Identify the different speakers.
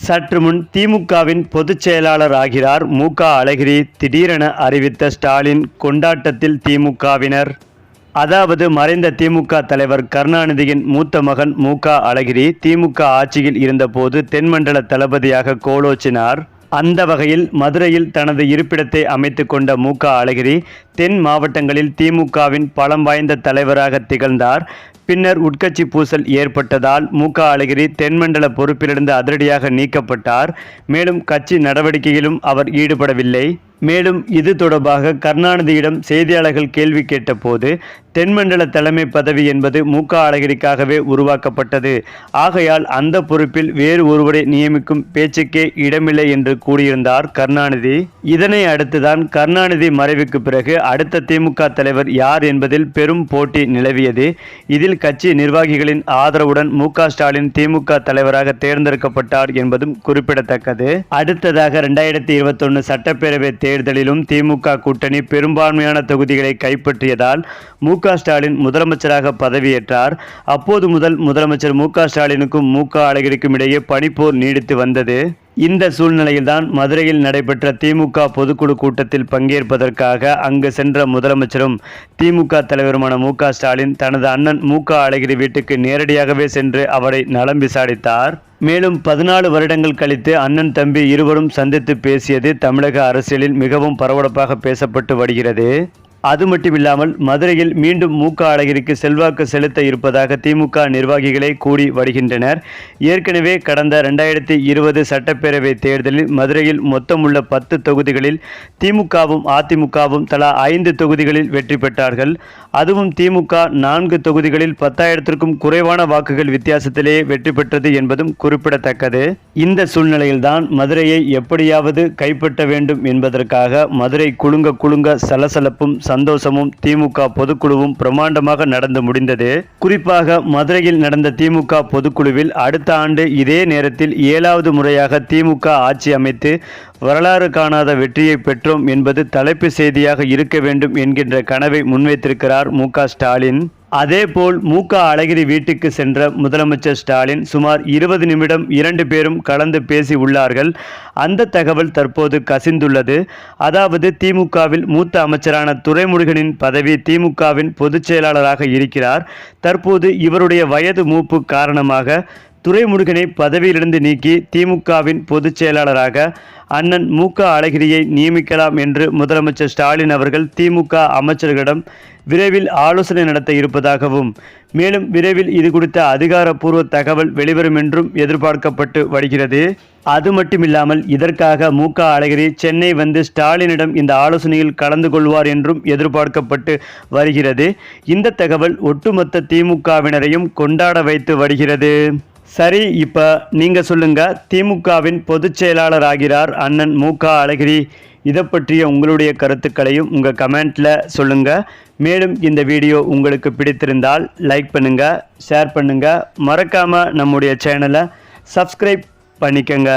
Speaker 1: சற்று முன் திமுகவின் பொதுச் செயலாளர் ஆகிறார் மு. க. அழகிரி. திடீரென அறிவித்த ஸ்டாலின் கொண்டாட்டத்தில் திமுகவினர். அதாவது மறைந்த திமுக தலைவர் கருணாநிதியின் மூத்த மகன் மு. க. அழகிரி திமுக ஆட்சியில் இருந்தபோது தென்மண்டல தளபதியாக கோலோச்சினார். அந்த வகையில் மதுரையில் தனது இருப்பிடத்தை அமைத்து கொண்ட மு. க. அழகிரி தென் மாவட்டங்களில் திமுகவின் பலம் வாய்ந்த தலைவராக திகழ்ந்தார். பின்னர் உட்கட்சி பூசல் ஏற்பட்டதால் மு க அழகிரி தென்மண்டல பொறுப்பிலிருந்து அதிரடியாக நீக்கப்பட்டார். மேலும் கட்சி நடவடிக்கையிலும் அவர் ஈடுபடவில்லை. மேலும் இது தொடர்பாக கருணாநிதியிடம் செய்தியாளர்கள் கேள்வி கேட்டபோது தென்மண்டல தலைமை பதவி என்பது மு க அழகிரிக்காகவே உருவாக்கப்பட்டது. ஆகையால் அந்த பொறுப்பில் வேறு ஒருவரை நியமிக்கும் பேச்சுக்கே இடமில்லை என்று கூறியிருந்தார் கருணாநிதி. இதனை அடுத்துதான் கருணாநிதி மறைவுக்கு பிறகு அடுத்த திமுக தலைவர் யார் என்பதில் பெரும் போட்டி நிலவியது. இதில் கட்சி நிர்வாகிகளின் ஆதரவுடன் மு ஸ்டாலின் திமுக தலைவராக தேர்ந்தெடுக்கப்பட்டார் என்பதும் குறிப்பிடத்தக்கது. அடுத்ததாக இரண்டாயிரத்தி இருபத்தொன்னு சட்டப்பேரவை தேர்தலிலும் திமுக கூட்டணி பெரும்பான்மையான தொகுதிகளை கைப்பற்றியதால் மு ஸ்டாலின் முதலமைச்சராக பதவியேற்றார். அப்போது முதல் முதலமைச்சர் மு ஸ்டாலினுக்கும் மு க அழகிரிக்கும் இடையே பனிப்போர் நீடித்து வந்தது. இந்த சூழ்நிலையில்தான் மதுரையில் நடைபெற்ற திமுக பொதுக்குழு கூட்டத்தில் பங்கேற்பதற்காக அங்கு சென்ற முதலமைச்சரும் திமுக தலைவருமான மு ஸ்டாலின் தனது அண்ணன் மு அழகிரி வீட்டுக்கு நேரடியாகவே சென்று அவரை நலம் விசாரித்தார். மேலும் பதினாலு வருடங்கள் கழித்து அண்ணன் தம்பி இருவரும் சந்தித்து பேசியது தமிழக அரசியலில் மிகவும் பரபரப்பாக பேசப்பட்டு வருகிறது. அது மட்டுமில்லாமல் மதுரையில் மீண்டும் மு க அழகிரிக்கு செல்வாக்கு செலுத்த இருப்பதாக திமுக நிர்வாகிகளே கூடி வருகின்றனர். ஏற்கனவே கடந்த ரெண்டாயிரத்தி இருபது சட்டப்பேரவை தேர்தலில் மதுரையில் மொத்தமுள்ள பத்து தொகுதிகளில் திமுகவும் அதிமுகவும் தலா ஐந்து தொகுதிகளில் வெற்றி பெற்றார்கள். அதுவும் திமுக நான்கு தொகுதிகளில் பத்தாயிரத்திற்கும் குறைவான வாக்குகள் வித்தியாசத்திலே வெற்றி பெற்றது என்பதும் குறிப்பிடத்தக்கது. இந்த சூழ்நிலையில்தான் மதுரையை எப்படியாவது கைப்பற்ற வேண்டும் என்பதற்காக மதுரை குலுங்க குலுங்க சலசலப்பும் சந்தோஷமும் திமுக பொதுக்குழுவும் பிரமாண்டமாக நடந்து முடிந்தது. குறிப்பாக மதுரையில் நடந்த திமுக பொதுக்குழுவில் அடுத்த ஆண்டு இதே நேரத்தில் ஏழாவது முறையாக திமுக ஆட்சி அமைத்து வரலாறு காணாத வெற்றியை பெற்றோம் என்பது தலைப்பு செய்தியாக இருக்க வேண்டும் என்கின்ற கனவை முன்வைத்திருக்கிறார் மு ஸ்டாலின். அதேபோல் மு க அழகிரி வீட்டுக்கு சென்ற முதலமைச்சர் ஸ்டாலின் சுமார் இருபது நிமிடம் இரண்டு பேரும் கலந்து பேசி உள்ளார்கள். அந்த தகவல் தற்போது கசிந்துள்ளது. அதாவது திமுகவில் மூத்த அமைச்சரான துரைமுருகனின் பதவி திமுகவின் பொதுச் செயலாளராக இருக்கிறார். தற்போது இவருடைய வயது மூப்பு காரணமாக துரைமுருகனை பதவியிலிருந்து நீக்கி திமுகவின் பொதுச் செயலாளராக அண்ணன் மு. க. அழகிரியை நியமிக்கலாம் என்று முதலமைச்சர் ஸ்டாலின் அவர்கள் திமுக அமைச்சர்களிடம் விரைவில் ஆலோசனை நடத்த இருப்பதாகவும் மேலும் விரைவில் இது குறித்த அதிகாரப்பூர்வ தகவல் வெளிவரும் என்றும் எதிர்பார்க்கப்பட்டு வருகிறது. அது மட்டுமில்லாமல் இதற்காக மு. க. அழகிரி சென்னை வந்து ஸ்டாலினிடம் இந்த ஆலோசனையில் கலந்து கொள்வார் என்றும் எதிர்பார்க்கப்பட்டு வருகிறது. இந்த தகவல் ஒட்டுமொத்த திமுகவினரையும் கொண்டாட வைத்து வருகிறது. சரி இப்போ நீங்கள் சொல்லுங்கள் திமுகவின் பொதுச் செயலாளர் ஆகிறார் அண்ணன் மு. க. அழகிரி. இதை பற்றிய உங்களுடைய கருத்துக்களையும் உங்கள் கமெண்ட்டில் சொல்லுங்கள் மேலும் இந்த வீடியோ உங்களுக்கு பிடித்திருந்தால் லைக் பண்ணுங்கள் ஷேர் பண்ணுங்கள் மறக்காமல் நம்முடைய சேனலை சப்ஸ்கிரைப் பண்ணிக்கங்க.